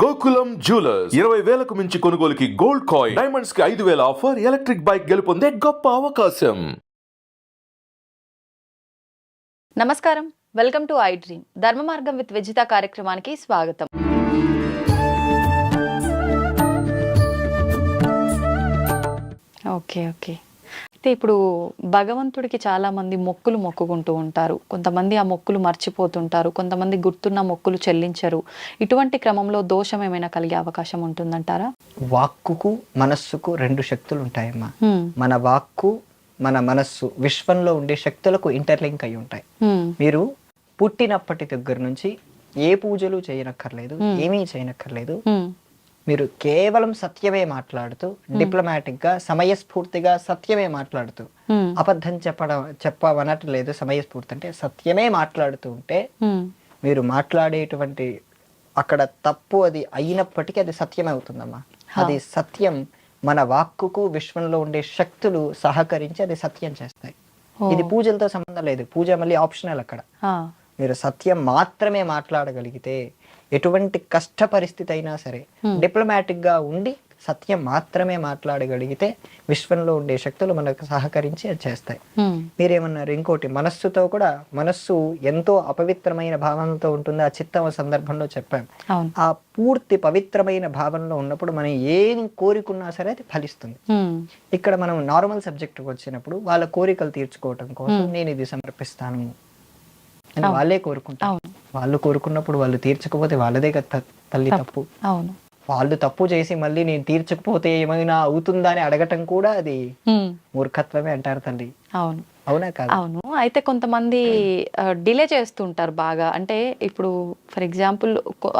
Gokulam jewellers. ఇరవై వేలకు మించి కొనుగోలుకి గోల్డ్ కాయిన్. డైమండ్స్కి ఐదు వేల ఆఫర్. ఎలక్ట్రిక్ బైక్ గెలుపొందే గొప్ప అవకాశం. నమస్కారం. వెల్కమ్ టు ఐ డ్రీమ్ ధర్మ మార్గం విత్ విజిత కార్యక్రమానికి స్వాగతం. Okay okay. అయితే ఇప్పుడు భగవంతుడికి చాలా మంది మొక్కులు మొక్కుకుంటూ ఉంటారు. కొంతమంది ఆ మొక్కులు మర్చిపోతుంటారు. కొంతమంది గుర్తున్న మొక్కులు చెల్లించరు. ఇటువంటి క్రమంలో దోషం ఏమైనా కలిగే అవకాశం ఉంటుందంటారా? వాక్కుకు మనస్సుకు రెండు శక్తులు ఉంటాయమ్మా మన వాక్కు మన మనస్సు విశ్వంలో ఉండే శక్తులకు ఇంటర్లింక్ అయి ఉంటాయి. మీరు పుట్టినప్పటి దగ్గర నుంచి ఏ పూజలు చేయనక్కర్లేదు ఏమీ చేయనక్కర్లేదు. మీరు కేవలం సత్యమే మాట్లాడుతూ డిప్లొమాటిక్గా సమయస్ఫూర్తిగా సత్యమే మాట్లాడుతూ హ్మ్, అబద్ధం చెప్పడం చెప్పవనట్లేదు సమయస్ఫూర్తి అంటే సత్యమే మాట్లాడుతూ ఉంటే హ్మ్, మీరు మాట్లాడేటువంటి అక్కడ తప్పు అది అయినప్పటికీ అది సత్యం అవుతుందమ్మా. అది సత్యం మన వాక్కుకు విశ్వంలో ఉండే శక్తులు సహకరించి అది సత్యం చేస్తాయి. ఇది పూజలతో సంబంధం లేదు. పూజ మళ్ళీ ఆప్షనల్ అక్కడ. మీరు సత్యం మాత్రమే మాట్లాడగలిగితే ఎటువంటి కష్ట పరిస్థితి అయినా సరే డిప్లొమాటిక్గా ఉండి సత్యం మాత్రమే మాట్లాడగలిగితే విశ్వంలో ఉండే శక్తులు మనకు సహకరించి అది చేస్తాయి. హ్మ్, మీరేమన్నారు ఇంకోటి మనస్సుతో కూడా మనస్సు ఎంతో అపవిత్రమైన భావనతో ఉంటుంది ఆ చిత్తం సందర్భంలో చెప్పాం. ఆ పూర్తి పవిత్రమైన భావనలో ఉన్నప్పుడు మనం ఏం కోరుకున్నా సరే అది ఫలిస్తుంది. హ్మ్, ఇక్కడ మనం నార్మల్ సబ్జెక్ట్ వచ్చినప్పుడు వాళ్ళ కోరికలు తీర్చుకోవటం కోసం నేను ఇది సమర్పిస్తాను. అని వాళ్ళే కోరుకుంటారు. వాళ్ళు కోరుకున్నప్పుడు వాళ్ళు తీర్చకపోతే వాళ్ళదే కదా తల్లి తప్పు. అవును. వాళ్ళు తప్పు చేసి మళ్ళీ నేను తీర్చకపోతే ఏమైనా అవుతుందా అని అడగటం కూడా అది మూర్ఖత్వమే అంటారు తల్లి. అవును. అవునా కాదు? అవును. అయితే కొంతమంది డిలే చేస్తుంటారు బాగా. అంటే ఇప్పుడు ఫర్ ఎగ్జాంపుల్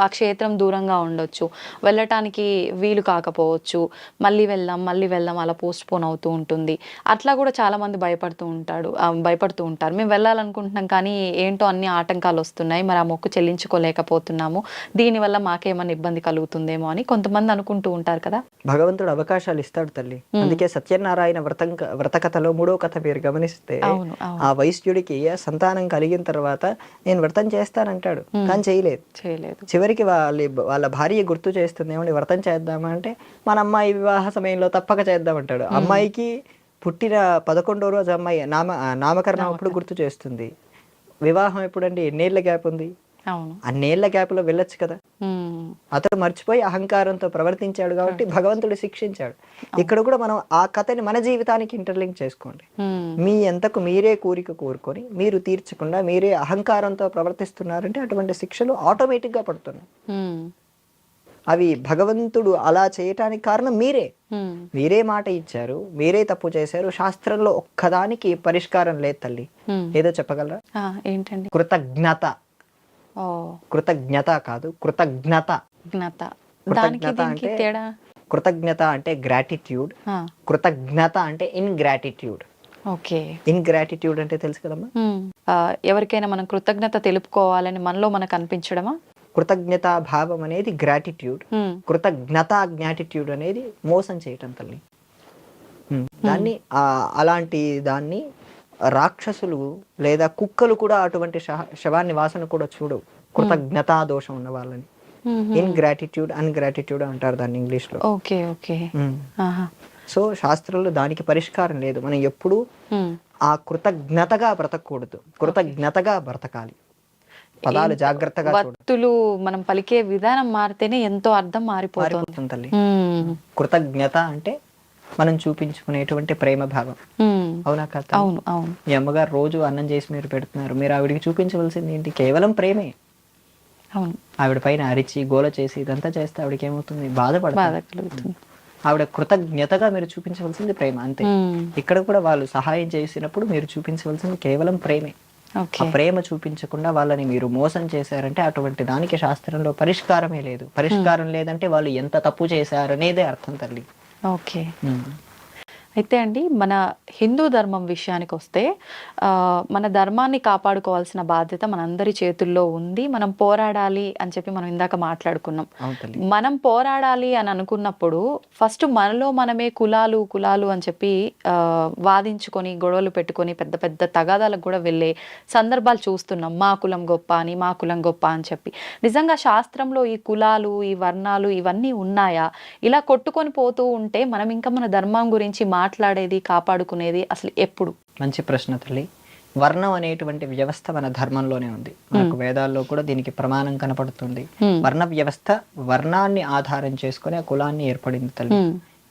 ఆ క్షేత్రం దూరంగా ఉండొచ్చు. వెళ్ళటానికి వీలు కాకపోవచ్చు. మళ్ళీ వెళ్దాం మళ్ళీ వెళ్దాం అలా పోస్ట్ పోన్ అవుతూ ఉంటుంది. అట్లా కూడా చాలా మంది భయపడుతూ ఉంటాడు. భయపడుతూ ఉంటారు. మేము వెళ్ళాలనుకుంటున్నాం కానీ ఏంటో అన్ని ఆటంకాలు వస్తున్నాయి. మరి ఆ మొక్కు చెల్లించుకోలేకపోతున్నాము. దీనివల్ల మాకేమైనా ఇబ్బంది కలుగుతుందేమో అని కొంతమంది అనుకుంటూ ఉంటారు కదా. భగవంతుడు అవకాశాలు ఇస్తాడు తల్లి. అందుకే సత్యనారాయణ వ్రతం వ్రత కథలో మూడో కథ మీరు గమనిస్తే అవును అవును. ఆ వైశ్యుడికి సంతానం కలిగిన తర్వాత నేను వ్రతం చేస్తానంటాడు. కానీ చేయలేదు. చేయలేదు. చివరికి వాళ్ళ వాళ్ళ భార్య గుర్తు చేస్తుంది ఏమండి వ్రతం చేద్దామా అంటే మన అమ్మాయి వివాహ సమయంలో తప్పక చేద్దామంటాడు. అమ్మాయికి పుట్టిన పదకొండో రోజు అమ్మాయి నామ నామకరణం అప్పుడు గుర్తు చేస్తుంది. వివాహం ఎప్పుడండి? ఎన్నేళ్ళ గ్యాప్ ఉంది? అన్నేళ్ళ గ్యాప్లో వెళ్ళొచ్చు కదా. అతడు మర్చిపోయి అహంకారంతో ప్రవర్తించాడు కాబట్టి భగవంతుడు శిక్షించాడు. ఇక్కడ కూడా మనం ఆ కథని మన జీవితానికి ఇంటర్లింక్ చేసుకోండి. హ్మ్, మీ ఎంతకు మీరే కోరిక కోరుకొని మీరు తీర్చకుండా మీరే అహంకారంతో ప్రవర్తిస్తున్నారంటే అటువంటి శిక్షలు ఆటోమేటిక్గా పడుతున్నాయి. హ్మ్, అవి భగవంతుడు అలా చేయటానికి కారణం మీరే. మీరే మాట ఇచ్చారు మీరే తప్పు చేశారు శాస్త్రంలో ఒక్కదానికి పరిష్కారం లేదు తల్లి. ఏదో చెప్పగలరా? ఏంటండి? కృతజ్ఞత. కృతజ్ఞత కాదు కృతజ్ఞత. జ్ఞత. దానికి కృతజ్ఞత దీనికి అంటే తేడా? కృతజ్ఞత అంటే గ్రాటిట్యూడ్ కృతజ్ఞత అంటే ingratitude okay. Ingratitude అంటే తెలుసు కదమ్మా? ఎవరికైనా మనం కృతజ్ఞత తెలుపుకోవాలని మనలో మనకు అనిపించడమా? కృతజ్ఞత భావం అనేది గ్రాటిట్యూడ్ కృతజ్ఞత జ్ఞాటిట్యూడ్ అనేది మోసం చేయటం తల్లి. దాన్ని అలాంటి దాన్ని రాక్షసులు లేదా కుక్కలు కూడా అటువంటి శవాన్ని వాసన కూడా చూడవు. కృతజ్ఞతా దోషం ఉన్న వాళ్ళని. ఇన్ గ్రాటిట్యూడ్ అన్ గ్రాటిట్యూడ్ అంటారు దాన్ని ఇంగ్లీష్లో ఓకే. ఓకే. సో శాస్త్రంలో దానికి పరిష్కారం లేదు. మనం ఎప్పుడు. ఆ కృతజ్ఞతగా బ్రతకూడదు. కృతజ్ఞతగా బ్రతకాలి. పదాలు జాగ్రత్తగా వత్తులు మనం పలికే విధానం మారితేనే ఎంతో అర్థం మారిపోతుంది. తల్లి. కృతజ్ఞత అంటే మనం చూపించుకునేటువంటి ప్రేమ భావం. అవునా కదా అవును అవును. మీ అమ్మగారు రోజు అన్నం చేసి మీరు పెడుతున్నారు. మీరు ఆవిడికి చూపించవలసింది ఏంటి? కేవలం ప్రేమే. అవును. ఆవిడ పైన అరిచి గోల చేసి ఇదంతా చేస్తే ఆవిడకి ఏమవుతుంది? బాధపడుతుంది బాధ కలుగుతుంది ఆవిడ కృతజ్ఞతగా మీరు చూపించవలసింది ప్రేమ అంతే. ఇక్కడ కూడా వాళ్ళు సహాయం చేసినప్పుడు మీరు చూపించవలసింది కేవలం ప్రేమే. ఆ ప్రేమ చూపించకుండా వాళ్ళని మీరు మోసం చేశారంటే అటువంటి దానికి శాస్త్రంలో పరిష్కారమే లేదు. పరిష్కారం లేదంటే వాళ్ళు ఎంత తప్పు చేశారనేదే అర్థం తల్లి. ఓకే. అయితే అండి మన హిందూ ధర్మం విషయానికి వస్తే మన ధర్మాన్ని కాపాడుకోవాల్సిన బాధ్యత మనందరి చేతుల్లో ఉంది. మనం పోరాడాలి అని చెప్పి మనం ఇందాక మాట్లాడుకున్నాం. మనం పోరాడాలి అని అనుకున్నప్పుడు ఫస్ట్ మనలో మనమే కులాలు కులాలు అని చెప్పి వాదించుకొని గొడవలు పెట్టుకొని పెద్ద పెద్ద తగాదాలకు కూడా వెళ్ళే సందర్భాలు చూస్తున్నాం. మా కులం గొప్ప అని మా కులం గొప్ప అని చెప్పి. నిజంగా శాస్త్రంలో ఈ కులాలు ఈ వర్ణాలు ఇవన్నీ ఉన్నాయా? ఇలా కొట్టుకొని పోతూ ఉంటే మనం ఇంకా మన ధర్మం గురించి మాట్లాడేది కాపాడుకునేది అసలు ఎప్పుడు? మంచి ప్రశ్న తల్లి. వర్ణం అనేటువంటి వ్యవస్థ మన ధర్మంలోనే ఉంది. మనకు వేదాల్లో కూడా దీనికి ప్రమాణం కనపడుతుంది. వర్ణ వ్యవస్థ వర్ణాన్ని ఆధారం చేసుకుని ఆ కులాన్ని ఏర్పడింది తల్లి.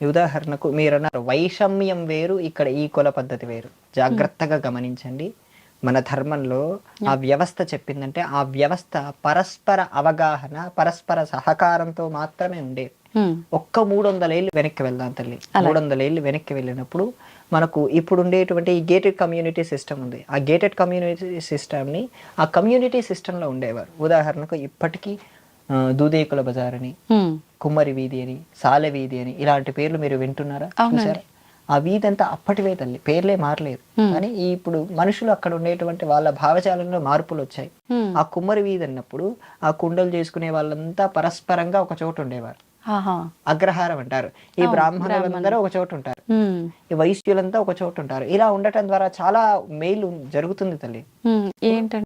ఉదాహరణకు మీరు అన్నారు వైషమ్యం వేరు ఇక్కడ ఈ కుల పద్ధతి వేరు. జాగ్రత్తగా గమనించండి. మన ధర్మంలో ఆ వ్యవస్థ చెప్పిందంటే ఆ వ్యవస్థ పరస్పర అవగాహన పరస్పర సహకారంతో మాత్రమే ఉండేది. ఒక్క మూడు వందల ఏళ్ళు వెనక్కి వెళ్దాం తల్లి. మూడు వందల ఏళ్ళు వెనక్కి వెళ్ళినప్పుడు మనకు ఇప్పుడు ఉండేటువంటి ఈ గేటెడ్ కమ్యూనిటీ సిస్టమ్ ఉంది. ఆ గేటెడ్ కమ్యూనిటీ సిస్టమ్ని ఆ కమ్యూనిటీ సిస్టంలో ఉండేవారు. ఉదాహరణకు ఇప్పటికీ దూదేకుల బజార్ అని. కుమ్మరి వీధి అని సాలె వీధి అని ఇలాంటి పేర్లు మీరు వింటున్నారా. చూసారా? ఆ వీధి అంతా అప్పటివే తల్లి. పేర్లే మారలేదు. కానీ ఇప్పుడు మనుషులు అక్కడ ఉండేటువంటి వాళ్ళ భావజాలంలో మార్పులు వచ్చాయి. ఆ కుమ్మరి వీధి అన్నప్పుడు ఆ కుండలు చేసుకునే వాళ్ళంతా పరస్పరంగా ఒక చోట ఉండేవారు. అగ్రహారం అంటారు. ఈ బ్రాహ్మణులందరూ ఒక చోట ఉంటారు. ఈ వైశ్యులంతా ఒక చోట ఉంటారు. ఇలా ఉండటం ద్వారా చాలా మేలు జరుగుతుంది తల్లి.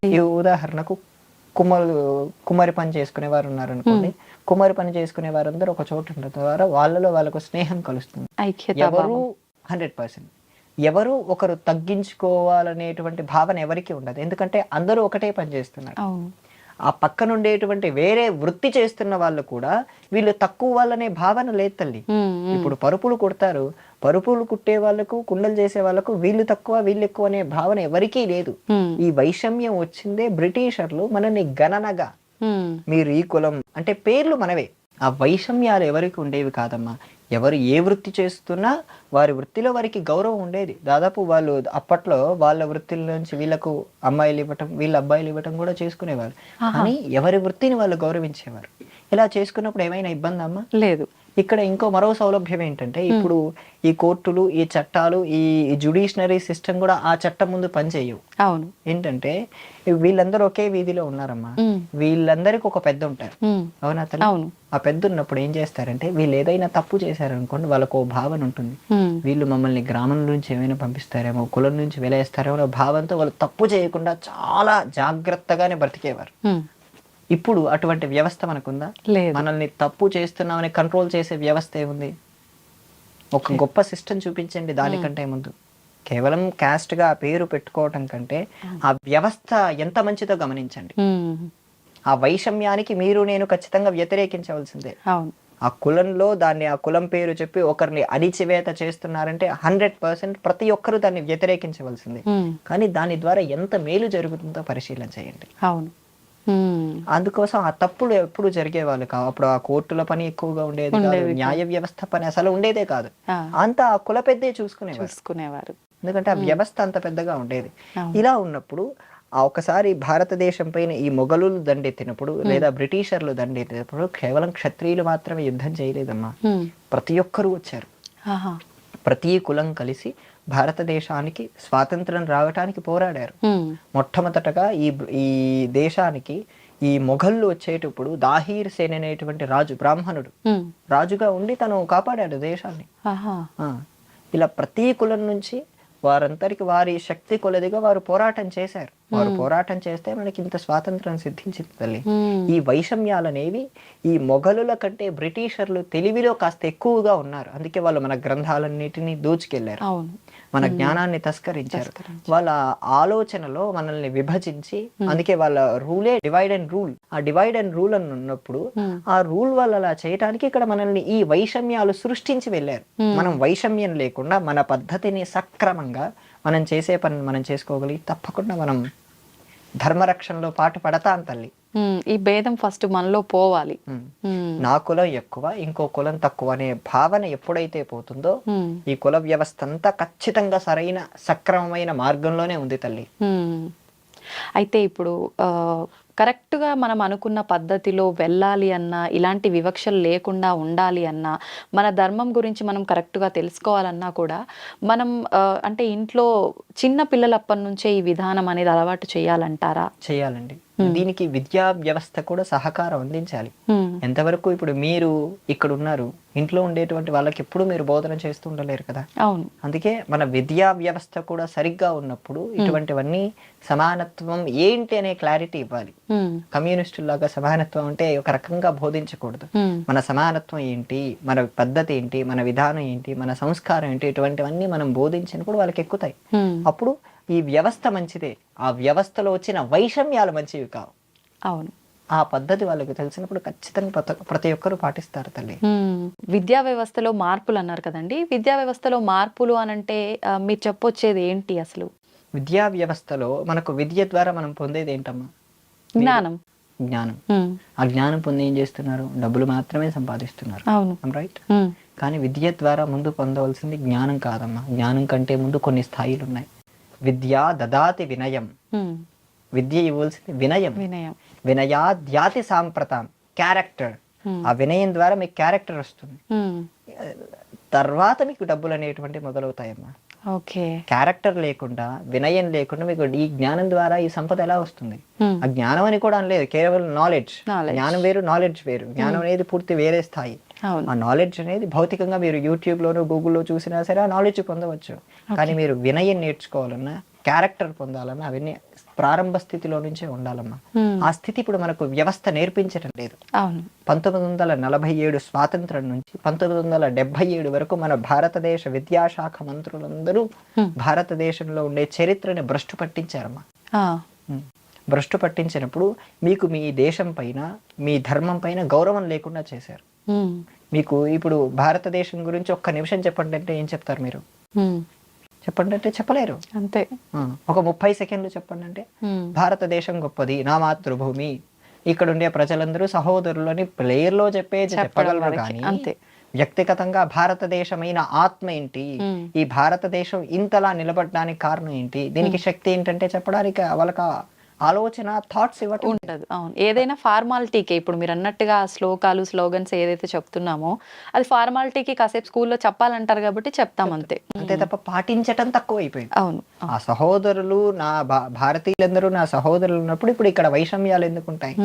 ఈ ఉదాహరణకు కుమ్మరు కుమ్మరి పని చేసుకునే వారు ఉన్నారు అనుకోండి కుమ్మరి పని చేసుకునే వారందరూ ఒక చోట ఉండటం ద్వారా వాళ్ళలో వాళ్ళకు స్నేహం కలుస్తుంది. ఎవరు హండ్రెడ్ పర్సెంట్. ఎవరు ఒకరు తగ్గించుకోవాలనేటువంటి భావన ఎవరికి ఉండదు. ఎందుకంటే అందరూ ఒకటే పని చేస్తున్నారు. ఆ పక్కన ఉండేటువంటి వేరే వృత్తి చేస్తున్న వాళ్ళు కూడా వీళ్ళు తక్కువ వాళ్ళనే భావన లేదు తల్లి. ఇప్పుడు పరుపులు కుడతారు పరుపులు కుట్టే వాళ్ళకు కుండలు చేసే వాళ్ళకు వీళ్ళు తక్కువ వీళ్ళు ఎక్కువ అనే భావన ఎవరికీ లేదు. ఈ వైషమ్యం వచ్చిందే బ్రిటిషర్లు మనని గణనగా. మీరు ఈ కులం అంటే పేర్లు మనవే ఆ వైషమ్యాలు ఎవరికి ఉండేవి కాదమ్మా? ఎవరు ఏ వృత్తి చేస్తున్నా వారి వృత్తిలో వారికి గౌరవం ఉండేది. దాదాపు వాళ్ళు అప్పట్లో వాళ్ళ వృత్తిల నుంచి వీళ్ళకు అమ్మాయిలు ఇవ్వటం వీళ్ళ అబ్బాయిలు ఇవ్వటం కూడా చేసుకునేవారు. కానీ ఎవరి వృత్తిని వాళ్ళు గౌరవించేవారు? ఇలా చేసుకున్నప్పుడు ఏమైనా ఇబ్బంది అమ్మా లేదు. ఇక్కడ ఇంకో మరో సౌలభ్యం ఏంటంటే ఇప్పుడు ఈ కోర్టులు ఈ చట్టాలు ఈ జుడిషనరీ సిస్టమ్ కూడా ఆ చట్టం ముందు పనిచేయవు. అవును. ఏంటంటే వీళ్ళందరూ ఒకే వీధిలో ఉన్నారమ్మా. వీళ్ళందరికి ఒక పెద్ద ఉంటారు. అవునా తల్లి? అవును. ఆ పెద్ద ఉన్నప్పుడు ఏం చేస్తారంటే వీళ్ళు ఏదైనా తప్పు చేశారనుకోండి వాళ్ళకు ఓ భావన ఉంటుంది. వీళ్ళు మమ్మల్ని గ్రామం నుంచి ఏమైనా పంపిస్తారేమో కులం నుంచి వెలేస్తారేమో భావంతో వాళ్ళు తప్పు చేయకుండా చాలా జాగ్రత్తగానే బ్రతికేవారు. ఇప్పుడు అటువంటి వ్యవస్థ మనకుందా? లేదు. మనల్ని తప్పు చేస్తున్నామని కంట్రోల్ చేసే వ్యవస్థ ఏముంది ఒక గొప్ప సిస్టమ్ చూపించండి దానికంటే ముందు. కేవలం caste గా ఆ పేరు పెట్టుకోవటం కంటే ఆ వ్యవస్థ ఎంత మంచిదో గమనించండి. ఆ వైషమ్యానికి మీరు నేను ఖచ్చితంగా వ్యతిరేకించవలసిందే. అవును. ఆ కులంలో దాన్ని ఆ కులం పేరు చెప్పి ఒకరిని అణిచివేత చేస్తున్నారంటే హండ్రెడ్ పర్సెంట్ ప్రతి ఒక్కరూ దాన్ని వ్యతిరేకించవలసిందే. కానీ దాని ద్వారా ఎంత మేలు జరుగుతుందో పరిశీలన చేయండి. అవును. అందుకోసం ఆ తప్పులు ఎప్పుడు జరిగేవాళ్ళు కావు. అప్పుడు ఆ కోర్టుల పని ఎక్కువగా ఉండేది కాదు న్యాయ వ్యవస్థ పని అసలు ఉండేదే కాదు. అంతా ఆ కుల పెద్దే చూసుకునేవారు. చూసుకునేవారు. ఎందుకంటే ఆ వ్యవస్థ అంత పెద్దగా ఉండేది. ఇలా ఉన్నప్పుడు ఆ ఒకసారి భారతదేశం పైన ఈ మొఘలులు దండెత్తినప్పుడు లేదా బ్రిటిషర్లు దండెత్తినప్పుడు కేవలం క్షత్రియులు మాత్రమే యుద్ధం చేయలేదమ్మా. ప్రతి ఒక్కరూ వచ్చారు. ప్రతి కులం కలిసి భారతదేశానికి స్వాతంత్రం రావటానికి పోరాడారు. మొట్టమొదటగా ఈ ఈ దేశానికి ఈ మొఘళ్ళు వచ్చేటప్పుడు దాహీర్ సేన్ అనేటువంటి రాజు బ్రాహ్మణుడు. హ్మ్. రాజుగా ఉండి తను కాపాడాడు దేశాన్ని. ఇలా ప్రతి కులం నుంచి వారందరికి వారి శక్తి కొలదిగా వారు పోరాటం చేశారు. వారు పోరాటం చేస్తే మనకి ఇంత స్వాతంత్రం సిద్ధించింది తల్లి. ఈ వైషమ్యాలనేవి ఈ మొఘలుల కంటే బ్రిటిషర్లు తెలివిలో కాస్త ఎక్కువగా ఉన్నారు. అందుకే వాళ్ళు మన గ్రంథాలన్నిటినీ దోచుకెళ్ళారు. అవును. మన జ్ఞానాన్ని తస్కరించారు. వాళ్ళ ఆలోచనలో మనల్ని విభజించి అందుకే వాళ్ళ రూలే డివైడ్ అండ్ రూల్ ఆ డివైడ్ అండ్ రూల్ అని ఉన్నప్పుడు. ఆ రూల్ వాళ్ళు అలా చేయడానికి ఇక్కడ మనల్ని ఈ వైషమ్యాలు సృష్టించి వెళ్ళారు. మనం వైషమ్యం లేకుండా మన పద్ధతిని సక్రమంగా మనం చేసే పని మనం చేసుకోగలిగి తప్పకుండా మనం ధర్మరక్షణలో పాటు పడతాం తల్లి. ఈ భేదం ఫస్ట్ మనలో పోవాలి. నా కులం ఎక్కువ ఇంకో కులం తక్కువ అనే భావన ఎప్పుడైతే పోతుందో. ఈ కుల వ్యవస్థ అంతా ఖచ్చితంగా సరైన సక్రమమైన మార్గంలోనే ఉంది తల్లి. అయితే ఇప్పుడు కరెక్ట్గా మనం అనుకున్న పద్ధతిలో వెళ్ళాలి అన్నా ఇలాంటి వివక్షలు లేకుండా ఉండాలి అన్నా మన ధర్మం గురించి మనం కరెక్ట్గా తెలుసుకోవాలన్నా కూడా మనం అంటే ఇంట్లో చిన్న పిల్లలప్పటి నుంచే ఈ విధానం అనేది అలవాటు చేయాలంటారా చేయాలండి దీనికి విద్యా వ్యవస్థ కూడా సహకారం అందించాలి. ఎంతవరకు ఇప్పుడు మీరు ఇక్కడ ఉన్నారు ఇంట్లో ఉండేటువంటి వాళ్ళకి ఎప్పుడు మీరు బోధన చేస్తూ ఉండలేరు కదా అవును అందుకే మన విద్యా వ్యవస్థ కూడా సరిగ్గా ఉన్నప్పుడు ఇటువంటివన్నీ సమానత్వం ఏంటి అనే క్లారిటీ ఇవ్వాలి. కమ్యూనిస్టులాగా సమానత్వం అంటే ఒక రకంగా బోధించకూడదు. మన సమానత్వం ఏంటి మన పద్ధతి ఏంటి మన విధానం ఏంటి మన సంస్కారం ఏంటి ఇటువంటివన్నీ మనం బోధించినప్పుడు వాళ్ళకి ఎక్కుతాయి. అప్పుడు ఈ వ్యవస్థ మంచిదే. ఆ వ్యవస్థలో వచ్చిన వైషమ్యాలు మంచివి కావు. అవును. ఆ పద్ధతి వాళ్ళకి తెలిసినప్పుడు ఖచ్చితంగా ప్రతి- ఒక్కరూ పాటిస్తారు తల్లి. విద్యా వ్యవస్థలో మార్పులు అన్నారు కదండి. విద్యా వ్యవస్థలో మార్పులు అనంటే ఆ, మీరు చెప్పొచ్చేది ఏంటి అసలు? విద్యా వ్యవస్థలో మనకు విద్య ద్వారా మనం పొందేది ఏంటమ్మా? జ్ఞానం. జ్ఞానం. ఆ జ్ఞానం పొంది ఏం చేస్తున్నారు? డబ్బులు మాత్రమే సంపాదిస్తున్నారు. అవును. రైట్. కానీ విద్య ద్వారా ముందు పొందవలసింది జ్ఞానం కాదమ్మా. జ్ఞానం కంటే ముందు కొన్ని స్థాయిలు ఉన్నాయి. విద్య దదాతి వినయం. విద్య ఇవ్వాల్సింది వినయం. వినయం. వినయాద్యాతి సాంప్రతం క్యారెక్టర్. ఆ వినయం ద్వారా మీకు క్యారెక్టర్ వస్తుంది. తర్వాత మీకు డబ్బులు అనేటువంటి మొదలవుతాయమ్మా. ఓకే. క్యారెక్టర్ లేకుండా వినయం లేకుండా మీకు ఈ జ్ఞానం ద్వారా ఈ సంపద ఎలా వస్తుంది. ఆ జ్ఞానం అని కూడా అనలేదు కేవలం నాలెడ్జ్. జ్ఞానం వేరు నాలెడ్జ్ వేరు. జ్ఞానం అనేది పూర్తి వేరే స్థాయి. ఆ నాలెడ్జ్ అనేది భౌతికంగా మీరు యూట్యూబ్ లోను గూగుల్లో చూసినా సరే ఆ నాలెడ్జ్ పొందవచ్చు. కానీ మీరు వినయం నేర్చుకోవాలన్నా క్యారెక్టర్ పొందాలన్నా అవన్నీ ప్రారంభ స్థితిలో నుంచే ఉండాలమ్మా మ్మ్. ఆ స్థితి ఇప్పుడు మనకు వ్యవస్థ నేర్పించడం లేదు పంతొమ్మిది వందల నలభై ఏడు స్వాతంత్రం నుంచి పంతొమ్మిది వందల డెబ్బై ఏడు వరకు మన భారతదేశ విద్యాశాఖ మంత్రులందరూ. భారతదేశంలో ఉండే చరిత్రని భ్రష్టు పట్టించారమ్మా. భ్రష్టు పట్టించినప్పుడు మీకు మీ దేశం పైన మీ ధర్మం పైన గౌరవం లేకుండా చేశారు. మీకు ఇప్పుడు భారతదేశం గురించి ఒక్క నిమిషం చెప్పండి అంటే ఏం చెప్తారు మీరు. చెప్పండి అంటే చెప్పలేరు. అంతే. ఒక ముప్పై సెకండ్లు చెప్పండి అంటే. భారతదేశం గొప్పది నా మాతృభూమి ఇక్కడ ఉండే ప్రజలందరూ సహోదరులని ప్లేయర్లో చెప్పే చెప్పగలరు కానీ అంతే. వ్యక్తిగతంగా భారతదేశమైన ఆత్మ ఏంటి. ఈ భారతదేశం ఇంతలా నిలబడడానికి కారణం ఏంటి? దీనికి శక్తి ఏంటంటే చెప్పడానికి వాళ్ళకి ఆలోచన థాట్స్ ఇవ్వటం. ఉండదు అవును. ఏదైనా ఫార్మాలిటీకే ఇప్పుడు మీరు అన్నట్టుగా స్లోకాలు స్లోగన్స్ ఏదైతే చెప్తున్నామో అది ఫార్మాలిటీకి కాసేపు స్కూల్లో చెప్పాలంటారు కాబట్టి చెప్తాం అంతే. అంతే తప్ప పాటించటం తక్కువ అయిపోయింది అవును. ఆ సహోదరులు నా భారతీయులందరూ నా సహోదరులు ఉన్నప్పుడు ఇప్పుడు ఇక్కడ వైషమ్యాలు ఎందుకు ఉంటాయి.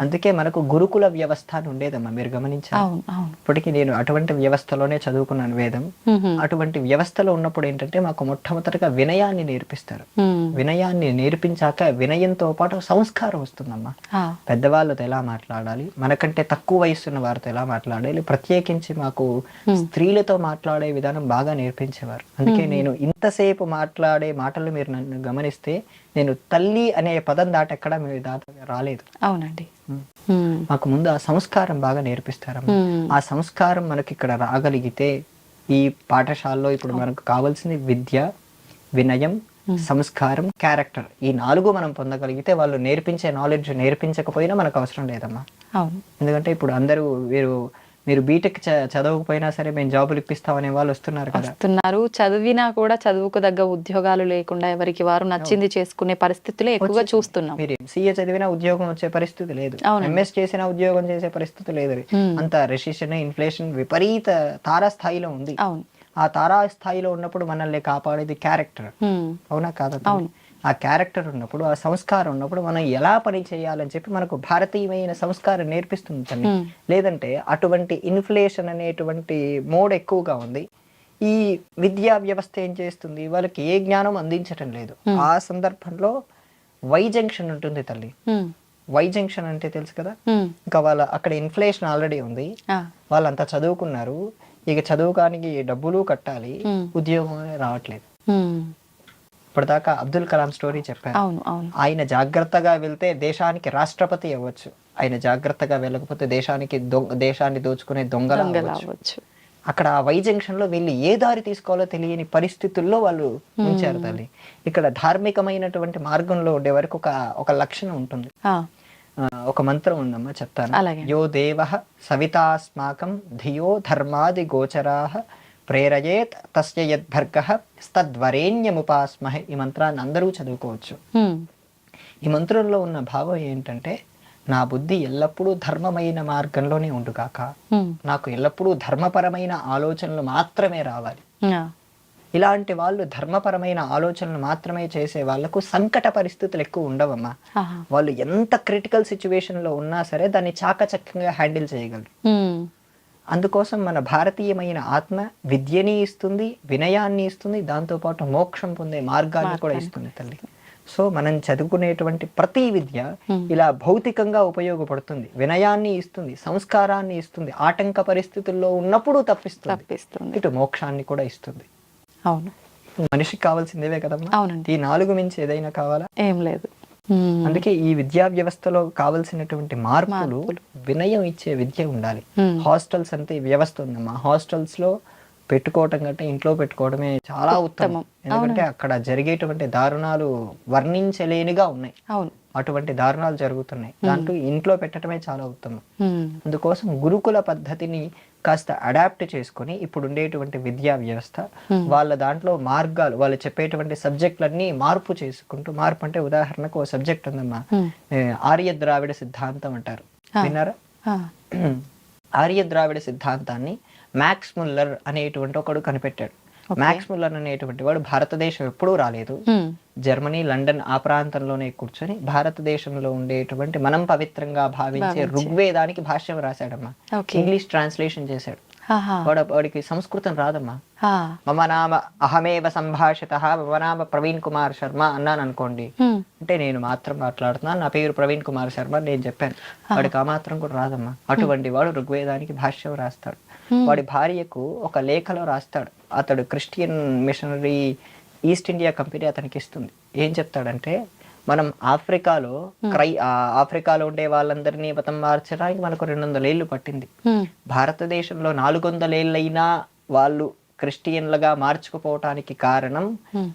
అందుకే మనకు గురుకుల వ్యవస్థ అని ఉండేదమ్మా మీరు గమనించారు? ఇప్పటికీ నేను అటువంటి వ్యవస్థలోనే చదువుకున్నాను వేదం. అటువంటి వ్యవస్థలో ఉన్నప్పుడు ఏంటంటే మాకు మొట్టమొదటిగా వినయాన్ని నేర్పిస్తారు. వినయాన్ని నేర్పించాక వినయంతో పాటు సంస్కారం వస్తుందమ్మా. పెద్దవాళ్ళతో ఎలా మాట్లాడాలి? మనకంటే తక్కువ వయసున్న వారితో ఎలా మాట్లాడాలి? ప్రత్యేకించి మాకు స్త్రీలతో మాట్లాడే విధానం బాగా నేర్పించేవారు. అందుకే నేను ఇంతసేపు మాట్లాడే మాటలు మీరు నన్ను గమనిస్తే నేను తల్లి అనే పదం దాటెక్కడ మీరు దాట రాలేదు. అవునండి. మాకు ముందు ఆ సంస్కారం బాగా నేర్పిస్తారమ్మా. మ్మ్. ఆ సంస్కారం మనకి ఇక్కడ రాగలిగితే ఈ పాఠశాలలో ఇప్పుడు మనకు కావాల్సింది విద్య వినయం సంస్కారం క్యారెక్టర్ ఈ నాలుగు మనం పొందగలిగితే వాళ్ళు నేర్పించే నాలెడ్జ్ నేర్పించకపోయినా మనకు అవసరం లేదమ్మా. ఎందుకంటే ఇప్పుడు అందరూ మీరు మీరు బీటెక్ చదవకపోయినా సరే మేము జాబులు ఇప్పిస్తామనే వాళ్ళు వస్తున్నారు కదా. వస్తున్నారు. చదివినా కూడా చదువుకు దగ్గ ఉద్యోగాలు లేకుండా ఎవరికి వారు నచ్చింది చేసుకునే పరిస్థితులే ఎక్కువగా చూస్తున్నాం. మీరు ఎంసీఏ చదివినా ఉద్యోగం వచ్చే పరిస్థితి లేదు. ఎంఎస్ చేసినా ఉద్యోగం చేసే పరిస్థితి లేదు. అంత రెసిషన్ ఇన్ఫ్లేషన్ విపరీత తారాస్థాయిలో ఉంది. అవును. ఆ తారా స్థాయిలో ఉన్నప్పుడు మనల్ని కాపాడేది క్యారెక్టర్. అవునా కాదా అవును. ఆ క్యారెక్టర్ ఉన్నప్పుడు ఆ సంస్కారం ఉన్నప్పుడు మనం ఎలా పని చేయాలని చెప్పి మనకు భారతీయమైన సంస్కారం నేర్పిస్తుంది తల్లి మ్మ్. లేదంటే అటువంటి ఇన్ఫ్లేషన్ అనేటువంటి మోడ్ ఎక్కువగా ఉంది ఈ విద్యా వ్యవస్థ ఏం చేస్తుంది వాళ్ళకి ఏ జ్ఞానం అందించటం లేదు ఆ సందర్భంలో వై జంక్షన్ ఉంటుంది తల్లి. వై జంక్షన్ అంటే తెలుసు కదా. ఇంకా వాళ్ళ అక్కడ ఇన్ఫ్లేషన్ ఆల్రెడీ ఉంది. వాళ్ళంతా చదువుకున్నారు ఇక చదువుకానికి డబ్బులు కట్టాలి. ఉద్యోగం రావట్లేదు. ఇప్పటిదాకా అబ్దుల్ కలాం స్టోరీ అవును ఆయన జాగ్రత్తగా వెళ్తే దేశానికి రాష్ట్రపతి అవ్వచ్చు. ఆయన జాగ్రత్తగా వెళ్ళకపోతే దేశానికి దొంగ దేశాన్ని దోచుకునే దొంగల అవ్వచ్చు. అక్కడ ఆ వై జంక్షన్లో వీళ్ళు ఏ దారి తీసుకోవాలో తెలియని పరిస్థితుల్లో వాళ్ళు ఉంచారు తల్లి. ఇక్కడ ధార్మికమైనటువంటి మార్గంలో ఉండే వరకు ఒక ఒక లక్షణం ఉంటుంది. ఒక మంత్రం ఉందమ్మా చెప్తాను. యో దేవ సవితాస్మాకం ధియో ధర్మాది గోచరా ప్రేరయేత్ తస్య యద్భర్గ తద్వరేణ్యముపాస్మహే ఈ మంత్రాన్ని అందరూ చదువుకోవచ్చు. ఈ మంత్రంలో ఉన్న భావం ఏంటంటే నా బుద్ధి ఎల్లప్పుడూ ధర్మమైన మార్గంలోనే ఉండుగాక. నాకు ఎల్లప్పుడూ ధర్మపరమైన ఆలోచనలు మాత్రమే రావాలి. ఇలాంటి వాళ్ళు ధర్మపరమైన ఆలోచనలు మాత్రమే చేసే వాళ్ళకు సంకట పరిస్థితులు ఎక్కువ ఉండవమ్మా. వాళ్ళు ఎంత క్రిటికల్లో ఉన్నా సరే దాన్ని చాకచక్యంగా హ్యాండిల్ చేయగలరు. అందుకోసం మన భారతీయమైన ఆత్మ విద్యని ఇస్తుంది వినయాన్ని ఇస్తుంది దాంతోపాటు మోక్షం పొందే మార్గాన్ని కూడా ఇస్తుంది తల్లి. సో మనం చదువుకునేటువంటి ప్రతి విద్య ఇలా భౌతికంగా ఉపయోగపడుతుంది. వినయాన్ని ఇస్తుంది సంస్కారాన్ని ఇస్తుంది ఆటంక పరిస్థితుల్లో ఉన్నప్పుడు తప్పిస్తుంది. ఇటు మోక్షాన్ని కూడా ఇస్తుంది. అవును. మనిషికి కావాల్సిందేవే కదమ్మా అవునండి. ఈ నాలుగు మించి ఏదైనా కావాలా? ఏం లేదు. అందుకే ఈ విద్యా వ్యవస్థలో కావలసినటువంటి మార్పులు వినయం ఇచ్చే విద్య ఉండాలి. హాస్టల్స్ అంతే వ్యవస్థ ఉందమ్మా. హాస్టల్స్లో పెట్టుకోవటం కంటే ఇంట్లో పెట్టుకోవడమే చాలా ఉత్తమం. ఎందుకంటే అక్కడ జరిగేటువంటి దారుణాలు వర్ణించలేనిగా ఉన్నాయి. అవును. అటువంటి దారుణాలు జరుగుతున్నాయి. దాంట్లో ఇంట్లో పెట్టడమే చాలా ఉత్తమం. అందుకోసం గురుకుల పద్ధతిని కాస్త అడాప్ట్ చేసుకొని ఇప్పుడు ఉండేటువంటి విద్యా వ్యవస్థ వాళ్ళ దాంట్లో మార్గాలు వాళ్ళు చెప్పేటువంటి సబ్జెక్టులన్నీ మార్పు చేసుకుంటూ మార్పు అంటే ఉదాహరణకు ఓ సబ్జెక్ట్ ఉందమ్మా. Hmm. ఆర్య ద్రావిడ సిద్ధాంతం అంటారు. విన్నారా? ఆ. ఆర్య ద్రావిడ సిద్ధాంతాన్ని మ్యాక్స్ ముల్లర్ అనేటువంటి ఒకడు కనిపెట్టాడు. మ్యాక్స్ ముల్లర్ అనేటువంటి వాడు భారతదేశం ఎప్పుడూ రాలేదు. ఉమ్. జర్మనీ లండన్ ఆ ప్రాంతంలోనే కూర్చొని భారతదేశంలో ఉండేటువంటి మనం పవిత్రంగా భావించే ఋగ్వేదానికి భాష్యం రాశాడమ్మా. ఇంగ్లీష్ ట్రాన్స్లేషన్ చేశాడు. వాడు వాడికి సంస్కృతం రాదమ్మా. మమ నామ అహమేవ సంభాషిత మమ నామ ప్రవీణ్ కుమార్ శర్మ అన్నాను అనుకోండి. అంటే నేను మాత్రం మాట్లాడుతున్నాను నా పేరు ప్రవీణ్ కుమార్ శర్మ నేను చెప్పాను. వాడికి ఆ మాత్రం కూడా రాదమ్మా. అటువంటి వాడు ఋగ్వేదానికి భాష్యం రాస్తాడు. వాడి భార్యకు ఒక లేఖలో రాస్తాడు. అతడు Christian missionary East India Company అతనికి ఇస్తుంది ఏం చెప్తాడంటే మనం ఆఫ్రికాలో క్రై ఆ ఆఫ్రికాలో ఉండే వాళ్ళందరినీ మతం మార్చడానికి మనకు రెండు వందల ఏళ్ళు పట్టింది ఉమ్. భారతదేశంలో నాలుగు వందల ఏళ్ళైనా వాళ్ళు క్రిస్టియన్లుగా మార్చుకుపోవటానికి కారణం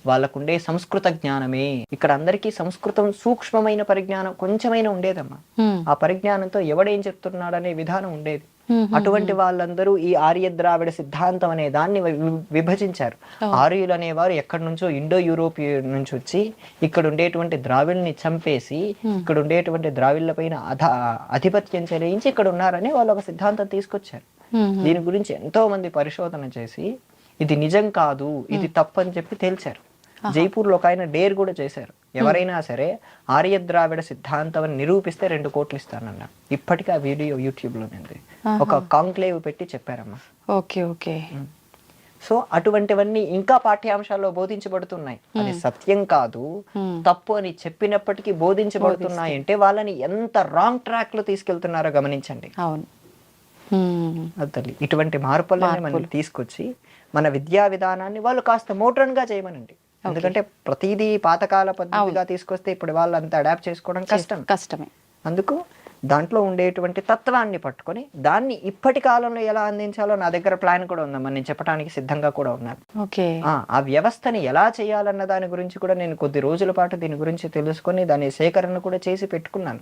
వాళ్ళకుండే సంస్కృత జ్ఞానమే ఇక్కడ అందరికీ సంస్కృతం సూక్ష్మమైన పరిజ్ఞానం కొంచెమైనా ఉండేదమ్మా. ఆ పరిజ్ఞానంతో ఎవడేం చెప్తున్నాడనే విధానం ఉండేది. అటువంటి వాళ్ళందరూ ఈ ఆర్య ద్రావిడ సిద్ధాంతం అనే దాన్ని విభజించారు. ఆర్యులు అనేవారు ఎక్కడి నుంచో ఇండో యూరోపియన్ నుంచి వచ్చి ఇక్కడ ఉండేటువంటి ద్రావిడ్ని చంపేసి ఇక్కడ ఉండేటువంటి ద్రావిడ్ల పైన అధ ఆధిపత్యం చెలాయించి ఇక్కడ ఉన్నారని వాళ్ళు ఒక సిద్ధాంతం తీసుకొచ్చారు. దీని గురించి ఎంతో మంది పరిశోధన చేసి ఇది నిజం కాదు ఇది తప్పు అని చెప్పి తేల్చారు. జైపూర్లో ఒక ఆయన డేర్ కూడా చేశారు. ఎవరైనా సరే ఆర్య ద్రావిడ సిద్ధాంతం అని నిరూపిస్తే రెండు కోట్లు ఇస్తానన్న ఇప్పటికీ ఆ వీడియో యూట్యూబ్లో ఉంది ఒక కాంక్లేవ్ పెట్టి చెప్పారమ్మా. Okay okay. సో అటువంటివన్నీ ఇంకా పాఠ్యాంశాల్లో బోధించబడుతున్నాయి. అది సత్యం కాదు. తప్పు అని చెప్పినప్పటికీ బోధించబడుతున్నాయి అంటే వాళ్ళని ఎంత రాంగ్ ట్రాక్లో తీసుకెళ్తున్నారో గమనించండి. అవును. ఇటువంటి మార్పులని మనం తీసుకొచ్చి మన విద్యా విధానాన్ని వాళ్ళు కాస్త మోడ్రన్గా చేయమనండి. ఎందుకంటే ప్రతిదీ పాతకాల పద్ధతిగా తీసుకొస్తే ఇప్పుడు వాళ్ళు అంత అడాప్ట్ చేసుకోవడం కష్టం. కష్టమే. అందుకు దాంట్లో ఉండేటువంటి తత్వాన్ని పట్టుకొని దాన్ని ఇప్పటి కాలంలో ఎలా అందించాలో నా దగ్గర ప్లాన్ కూడా ఉందమ్మా. నేను చెప్పడానికి సిద్ధంగా కూడా ఉన్నాను. ఓకే. ఆ, వ్యవస్థని ఎలా చేయాలన్న దాని గురించి కూడా నేను కొద్ది రోజుల పాటు దీని గురించి తెలుసుకొని దాని సేకరణ కూడా చేసి పెట్టుకున్నాను.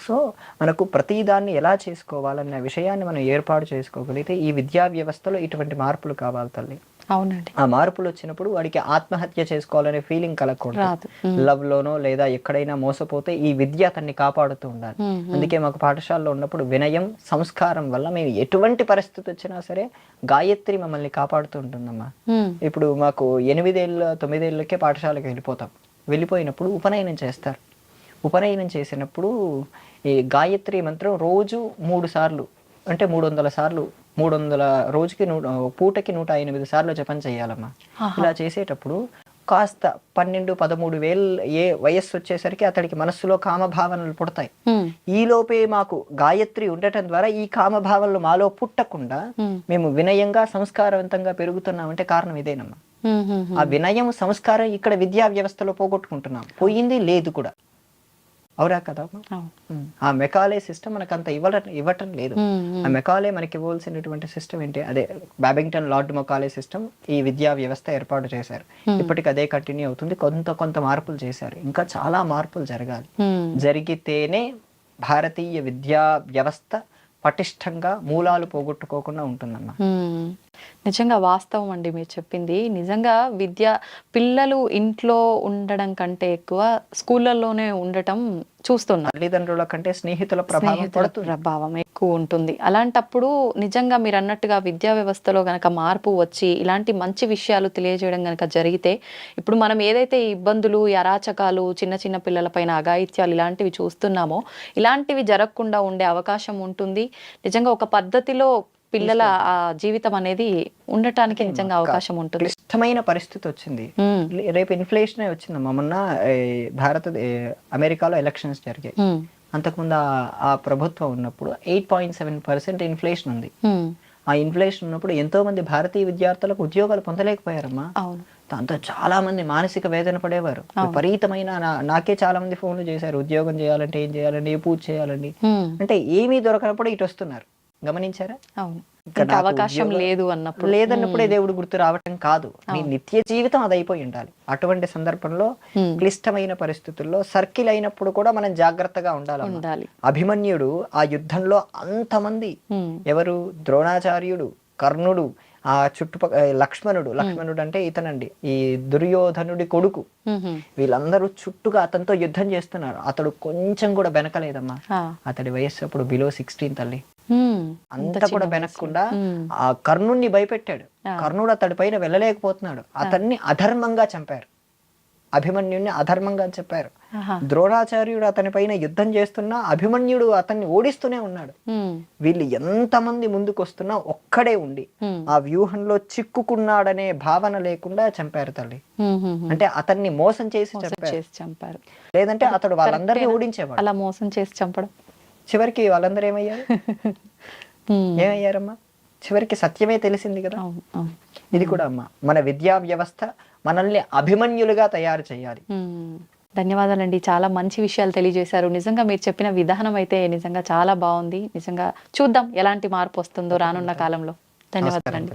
సో మనకు ప్రతి దాన్ని ఎలా చేసుకోవాలన్న విషయాన్ని మనం ఏర్పాటు చేసుకోగలిగితే ఈ విద్యా వ్యవస్థలో ఇటువంటి మార్పులు కావాలి తల్లి. అవునండి. ఆ మార్పులు వచ్చినప్పుడు వాడికి ఆత్మహత్య చేసుకోవాలనే ఫీలింగ్ కలగకూడదు. లవ్ లోనో లేదా ఎక్కడైనా మోసపోతే ఈ విద్య అతన్ని కాపాడుతూ ఉండాలి. అందుకే మాకు పాఠశాలలో ఉన్నప్పుడు వినయం సంస్కారం వల్ల మేము ఎటువంటి పరిస్థితి వచ్చినా సరే గాయత్రి మమ్మల్ని కాపాడుతూ ఉంటుందమ్మా. ఇప్పుడు మాకు ఎనిమిదేళ్ళ తొమ్మిదేళ్ళకే పాఠశాలకు వెళ్ళిపోతాం. వెళ్ళిపోయినప్పుడు ఉపనయనం చేస్తారు. ఉపనయనం చేసినప్పుడు ఈ గాయత్రి మంత్రం రోజు మూడు సార్లు అంటే మూడు వందల సార్లు మూడు వందల రోజుకి నూ పూటకి నూట ఎనిమిది సార్లు జపం చేయాలమ్మా ఇలా చేసేటప్పుడు కాస్త పన్నెండు పదమూడు వేలు ఏ వయస్సు వచ్చేసరికి అతడికి మనస్సులో కామభావనలు పుడతాయి ఉమ్. ఈ లోపే మాకు గాయత్రి ఉండటం ద్వారా ఈ కామభావనలు మాలో పుట్టకుండా. మేము వినయంగా సంస్కారవంతంగా పెరుగుతున్నామంటే కారణం ఇదేనమ్మా. ఆ వినయం సంస్కారం ఇక్కడ విద్యా వ్యవస్థలో పోగొట్టుకుంటున్నాం పోయింది లేదు కూడా అవునా. కదా ఆ మెకాలే సిస్టమ్ మనకు అంత ఇవ్వడం ఇవ్వటం లేదు. ఆ మెకాలే మనకి ఇవ్వాల్సినటువంటి సిస్టమ్ ఏంటి? అదే బ్యాబింగ్టన్ లార్డ్ మెకాలే సిస్టమ్ ఈ విద్యా వ్యవస్థ ఏర్పాటు చేశారు. ఇప్పటికి అదే కంటిన్యూ అవుతుంది. కొంత కొంత మార్పులు చేశారు. ఇంకా చాలా మార్పులు జరగాలి. జరిగితేనే భారతీయ విద్యా వ్యవస్థ పటిష్టంగా మూలాలు పోగొట్టుకోకుండా ఉంటుందన్నమాట. నిజంగా వాస్తవం అండి మీరు చెప్పింది. నిజంగా విద్య పిల్లలు ఇంట్లో ఉండడం కంటే ఎక్కువ స్కూళ్ళల్లోనే ఉండటం చూస్తున్నాం. తల్లిదండ్రుల కంటే స్నేహితుల ప్రభావం ప్రభావం ఎక్కువ ఉంటుంది. అలాంటప్పుడు నిజంగా మీరు అన్నట్టుగా విద్యా వ్యవస్థలో గనక మార్పు వచ్చి ఇలాంటి మంచి విషయాలు తెలియజేయడం గనక జరిగితే ఇప్పుడు మనం ఏదైతే ఈ ఇబ్బందులు ఈ అరాచకాలు చిన్న చిన్న పిల్లలపైన అఘాయిత్యాలు ఇలాంటివి చూస్తున్నామో ఇలాంటివి జరగకుండా ఉండే అవకాశం ఉంటుంది. నిజంగా ఒక పద్ధతిలో పిల్లల ఆ జీవితం అనేది ఉండటానికి నిజంగా అవకాశం ఉంటుంది. క్లిష్టమైన పరిస్థితి వచ్చింది. రేపు ఇన్ఫ్లేషన్ వచ్చిందమ్మా మొన్న భారత అమెరికాలో ఎలక్షన్స్ జరిగాయి. అంతకుముందు ఆ- ప్రభుత్వం ఉన్నప్పుడు eight point seven percent inflation ఉంది. ఆ ఇన్ఫ్లేషన్ ఉన్నప్పుడు ఎంతో మంది భారతీయ విద్యార్థులకు ఉద్యోగాలు పొందలేకపోయారమ్మా. దాంతో చాలా మంది మానసిక వేదన పడేవారు. విపరీతమైన నాకే చాలా మంది ఫోన్లు చేశారు. ఉద్యోగం చేయాలంటే ఏం చేయాలండి? ఏ పూజ చేయాలండి? అంటే ఏమీ దొరకనప్పుడు ఇటు వస్తున్నారు. గమనించారా? అవును. అవకాశం లేదు అన్నప్పుడు. లేదన్నప్పుడే దేవుడు గుర్తు రావటం కాదు. నీ నిత్య జీవితం అది అయిపోయి ఉండాలి. అటువంటి సందర్భంలో. క్లిష్టమైన పరిస్థితుల్లో సర్కిల్ అయినప్పుడు కూడా మనం జాగ్రత్తగా ఉండాలి ఉండాలి. అభిమన్యుడు ఆ యుద్ధంలో అంతమంది ఎవరు? ద్రోణాచార్యుడు కర్ణుడు ఆ చుట్టుపక్కల లక్ష్మణుడు. లక్ష్మణుడు అంటే ఇతనండి. ఈ దుర్యోధనుడి కొడుకు. వీళ్ళందరూ చుట్టుగా అతనితో యుద్ధం చేస్తున్నారు. అతడు కొంచెం కూడా వెనకలేదమ్మా ఆ, అతడి వయస్సు అప్పుడు బిలో సిక్స్టీన్ తల్లి. అంతా కూడా వెనక్కుండా. ఆ కర్ణుణ్ణి భయపెట్టాడు. కర్ణుడు అతడి పైన వెళ్ళలేకపోతున్నాడు. అతన్ని అధర్మంగా చంపారు. అభిమన్యుడిని అధర్మంగా చెప్పారు. ద్రోణాచార్యుడు అతని పైన యుద్ధం చేస్తున్నా అభిమన్యుడు అతన్ని ఓడిస్తూనే ఉన్నాడు. వీళ్ళు ఎంతమంది ముందుకు వస్తున్నా ఒక్కడే ఉండి ఆ వ్యూహంలో చిక్కుకున్నాడనే భావన లేకుండా చంపారు తల్లి. అంటే అతన్ని మోసం చేసి మోసం చంపారు. చేసి చంపారు. లేదంటే అతడు వాళ్ళందరినీ ఓడించేవాడు. అలా మోసం చేసి చంపడం. చివరికి వాళ్ళందరూ ఏమయ్యారు? ఏమయ్యారమ్మా? చివరికి సత్యమే తెలిసింది కదా. ఇది కూడా అమ్మా. మన విద్యా వ్యవస్థ మనల్ని అభిమన్యులుగా తయారు చేయాలి. ధన్యవాదాలండి. చాలా మంచి విషయాలు తెలియజేశారు. నిజంగా మీరు చెప్పిన విధానం అయితే నిజంగా చాలా బాగుంది. నిజంగా చూద్దాం ఎలాంటి మార్పు వస్తుందో రానున్న కాలంలో. ధన్యవాదాలండి.